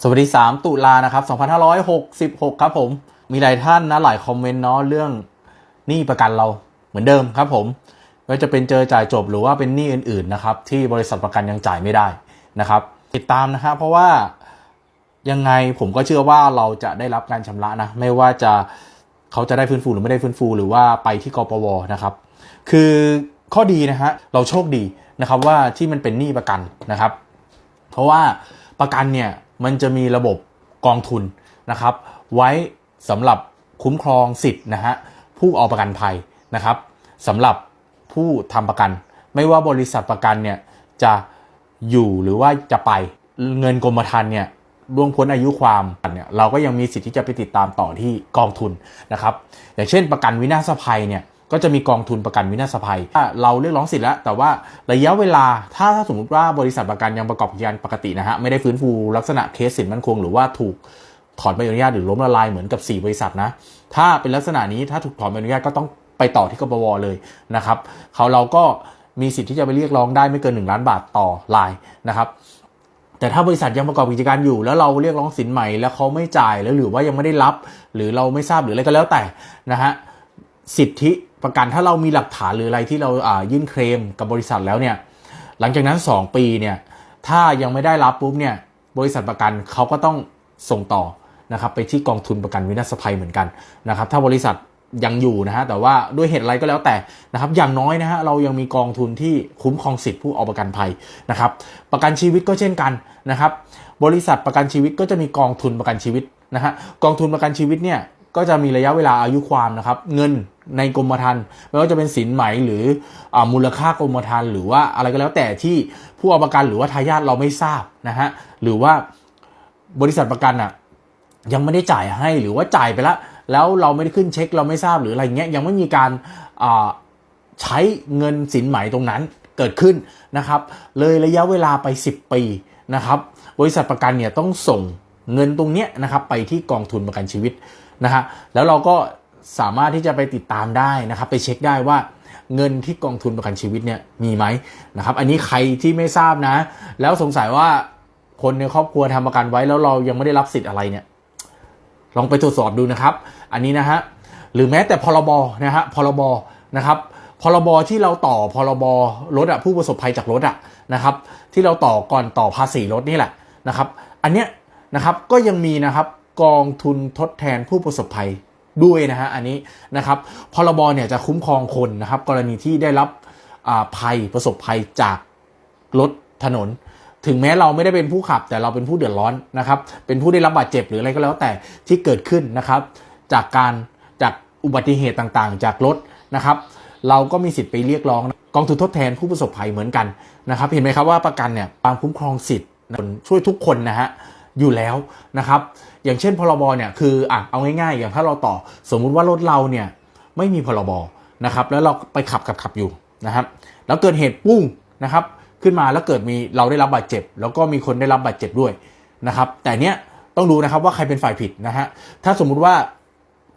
สวัสดี 3 ตุลานะครับ2566 ครับผม มีหลายท่านนะหลายคอมเมนต์เนาะเรื่องหนี้ประกันเราเหมือนเดิมครับผมไม่ว่าจะเป็นเจอจ่ายจบหรือว่าเป็นหนี้อื่นๆนะครับที่บริษัทประกันยังจ่ายไม่ได้นะครับ ติดตามนะครับเพราะว่ายังไงผมก็เชื่อว่าเราจะได้รับการชำระนะ ไม่ว่าจะเขาจะได้ฟื้นฟูหรือไม่ได้ฟื้นฟู หรือว่าไปที่กปวนะครับ คือข้อดีนะฮะเราโชคดีนะครับว่าที่มันเป็นหนี้ประกันนะครับ เพราะว่าประกันเนี่ย มันจะมีระบบกองทุนนะครับ ไว้สำหรับคุ้มครองสิทธิ์นะฮะผู้เอาประกันภัยนะครับสำหรับผู้ทำประกัน ไม่ว่าบริษัทประกันเนี่ยจะอยู่หรือว่าจะไปเงินกรมธรรม์เนี่ยล่วงพ้นอายุความเนี่ยเราก็ยังมีสิทธิ์ที่จะไปติดตามต่อที่กองทุนนะครับ อย่างเช่นประกันวินาศภัยเนี่ย ก็จะมีกองทุนประกันวินาศภัยถ้าเราเรียกร้องสิทธิ์แล้ว แต่ว่าระยะเวลาถ้าถ้าสมมติว่าบริษัทประกันยังประกอบกิจการปกตินะฮะไม่ได้ฟื้นฟูลักษณะเคสสินมั่นคง หรือว่าถูกถอนใบอนุญาตหรือล้มละลายเหมือนกับ 4 บริษัทนะ ถ้าเป็นลักษณะนี้ถ้าถูกถอนใบอนุญาตก็ต้องไปต่อที่กบวเลยนะครับเขาเราก็มีสิทธิ์ที่จะไปเรียกร้องได้ไม่เกิน 1 ล้านบาทต่อรายนะครับแต่ถ้าบริษัทยังประกอบกิจการอยู่ แล้วเราเรียกร้องสินใหม่แล้วเขาไม่จ่ายแล้วหรือว่ายังไม่ได้รับ หรือเราไม่ทราบหรืออะไรก็แล้วแต่นะฮะสิทธิ ประกันถ้าเรามีหลักฐานหรืออะไรที่เราอ่ายื่นเคลมกับบริษัทแล้วเนี่ยหลังจากนั้น 2 ปีเนี่ยถ้ายังไม่ได้รับปุ๊บเนี่ยบริษัทประกันเขาก็ต้องส่งต่อนะครับไปที่กองทุนประกันวินาศภัยเหมือนกันนะครับถ้าบริษัทยังอยู่นะฮะแต่ว่าด้วยเหตุอะไรก็แล้วแต่นะครับอย่างน้อยนะฮะเรายังมีกองทุนที่คุ้มครองสิทธิผู้เอาประกันภัยนะครับประกันชีวิตก็เช่นกันนะครับบริษัทประกันชีวิตก็จะมีกองทุนประกันชีวิตนะฮะกองทุนประกันชีวิตเนี่ยก็จะมีระยะเวลาอายุความนะครับเงิน ในกรมธรรม์ไม่ว่าจะเป็นสินไหมหรืออมูลค่ากรมธรรม์หรือว่าอะไรก็แล้วแต่ที่ผู้เอาประกันหรือว่าทายาทเราไม่ทราบนะฮะหรือว่าบริษัทประกันอะยังไม่ได้จ่ายให้หรือว่าจ่ายไปแล้วแล้วเราไม่ได้ขึ้นเช็คเราไม่ทราบหรืออะไรเงี้ยยังไม่มีการใช้เงินสินไหมตรงนั้นเกิดขึ้นนะครับ เลยระยะเวลาไป 10 ปีนะครับ บริษัทประกันเนี่ยต้องส่งเงินตรงเนี้ยนะครับไปที่กองทุนประกันชีวิตนะฮะแล้วเราก็ สามารถที่จะไปติดตามได้นะครับ ไปเช็คได้ว่าเงินที่กองทุนประกันชีวิตเนี่ยมีไหมนะครับ อันนี้ใครที่ไม่ทราบนะ แล้วสงสัยว่าคนในครอบครัวทำประกันไว้แล้วเรายังไม่ได้รับสิทธิ์อะไรเนี่ยลองไปตรวจสอบดูนะครับ อันนี้นะฮะหรือแม้แต่พรบนะฮะพรบนะครับพรบที่เราต่อพรบรถอะผู้ประสบภัยจากรถอะนะครับ ที่เราต่อก่อนต่อภาษีรถนี่แหละนะครับ อันเนี้ยนะครับก็ยังมีนะครับกองทุนทดแทนผู้ประสบภัย ด้วยนะฮะอันนี้นะครับพรบเนี่ยจะคุ้มครองคนนะครับ กรณีที่ได้รับภัยประสบภัยจากรถถนน ถึงแม้เราไม่ได้เป็นผู้ขับแต่เราเป็นผู้เดือดร้อนนะครับ เป็นผู้ได้รับบาดเจ็บหรืออะไรก็แล้วแต่ที่เกิดขึ้นนะครับ จากการจากอุบัติเหตุต่างๆ จากรถนะครับ เราก็มีสิทธิ์ไปเรียกร้องกองทุนทดแทนผู้ประสบภัยเหมือนกันนะครับ เห็นไหมครับว่าประกันเนี่ยความคุ้มครองสิทธิ์ช่วยทุกคนนะฮะอยู่แล้วนะครับ อย่างเช่นพรบเนี่ยคืออะเอาง่ายๆ อย่างถ้าเราต่อ สมมุติว่ารถเราเนี่ยไม่มีพรบนะครับ แล้วเราไปขับขับขับอยู่นะครับ แล้วเกิดเหตุปุ้งนะครับ ขึ้นมาแล้วเกิดมีเราได้รับบาดเจ็บ แล้วก็มีคนได้รับบาดเจ็บด้วยนะครับ แต่เนี้ยต้องดูนะครับว่าใครเป็นฝ่ายผิดนะฮะถ้าสมมุติว่า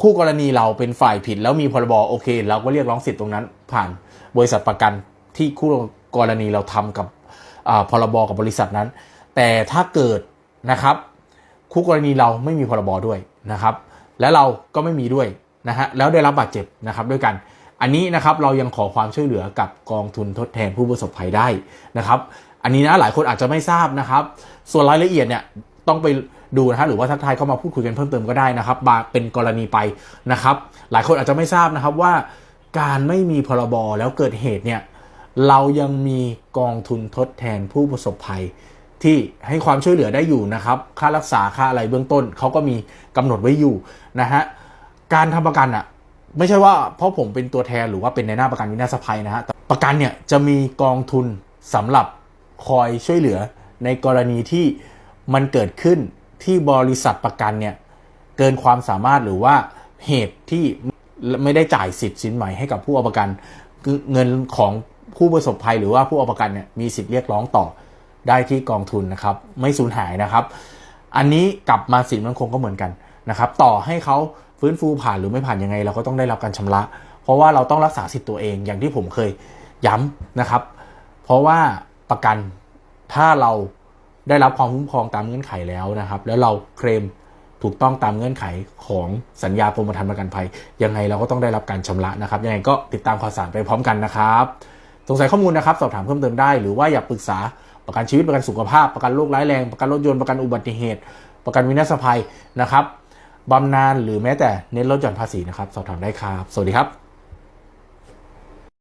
คู่กรณีเราเป็นฝ่ายผิด แล้วมีพรบโอเค เราก็เรียกร้องสิทธิ์ตรงนั้น ผ่านบริษัทประกันที่คู่กรณีเราทำกับอ่าพรบกับบริษัทนั้น แต่ถ้าเกิดนะครับ คู่กรณีเราไม่มีพรบด้วยนะครับ และเราก็ไม่มีด้วยนะฮะแล้วได้รับบาดเจ็บนะครับด้วยกัน อันนี้นะครับเรายังขอความช่วยเหลือกับกองทุนทดแทนผู้ประสบภัยได้นะครับ อันนี้นะหลายคนอาจจะไม่ทราบนะครับ ส่วนรายละเอียดเนี่ยต้องไปดูนะฮะหรือว่าทักทายเข้ามาพูดคุยกันเพิ่มเติมก็ได้นะครับบาเป็นกรณีไปนะครับ หลายคนอาจจะไม่ทราบนะครับว่าการไม่มีพรบแล้วเกิดเหตุเนี่ยเรายังมีกองทุนทดแทนผู้ประสบภัย ที่ให้ความช่วยเหลือได้อยู่นะครับ ค่ารักษาค่าอะไรเบื้องต้นเขาก็มีกำหนดไว้อยู่นะฮะการทำประกันอะไม่ใช่ว่าเพราะผมเป็นตัวแทนหรือว่าเป็นในหน้าประกันวินาศภัยนะฮะประกันเนี่ยจะมีกองทุนสำหรับคอยช่วยเหลือในกรณีที่มันเกิดขึ้นที่บริษัทประกันเนี่ยเกินความสามารถหรือว่าเหตุที่ไม่ได้จ่ายสิทธิ์สินใหม่ให้กับผู้เอาประกันคือเงินของผู้ประสบภัยหรือว่าผู้เอาประกันเนี่ยมีสิทธิ์เรียกร้องต่อ ได้ที่กองทุนนะครับไม่สูญหายนะครับ อันนี้กลับมาสินมั่นคงก็เหมือนกันนะครับต่อให้เขาฟื้นฟูผ่านหรือไม่ผ่านยังไง เราก็ต้องได้รับการชำระ เพราะว่าเราต้องรักษาสิทธิ์ตัวเองอย่างที่ผมเคยย้ำนะครับ เพราะว่าประกันถ้าเราได้รับความคุ้มครองตามเงื่อนไขแล้วนะครับ แล้วเราเคลมถูกต้องตามเงื่อนไขของสัญญากรมธรรม์ประกันภัย ยังไงเราก็ต้องได้รับการชำระนะครับ ยังไงก็ติดตามข่าวสารไปพร้อมกันนะครับ สงสัยข้อมูลนะครับ สอบถามเพิ่มเติมได้ หรือว่าอยากปรึกษา ประกันชีวิตประกันสุขภาพประกันโรคร้ายแรง ประกันรถยนต์ประกันอุบัติเหตุ ประกันวินาศภัยนะครับบำนาญหรือแม้แต่เน้นลดหย่อนภาษีนะครับ สอบถามได้ครับ สวัสดีครับ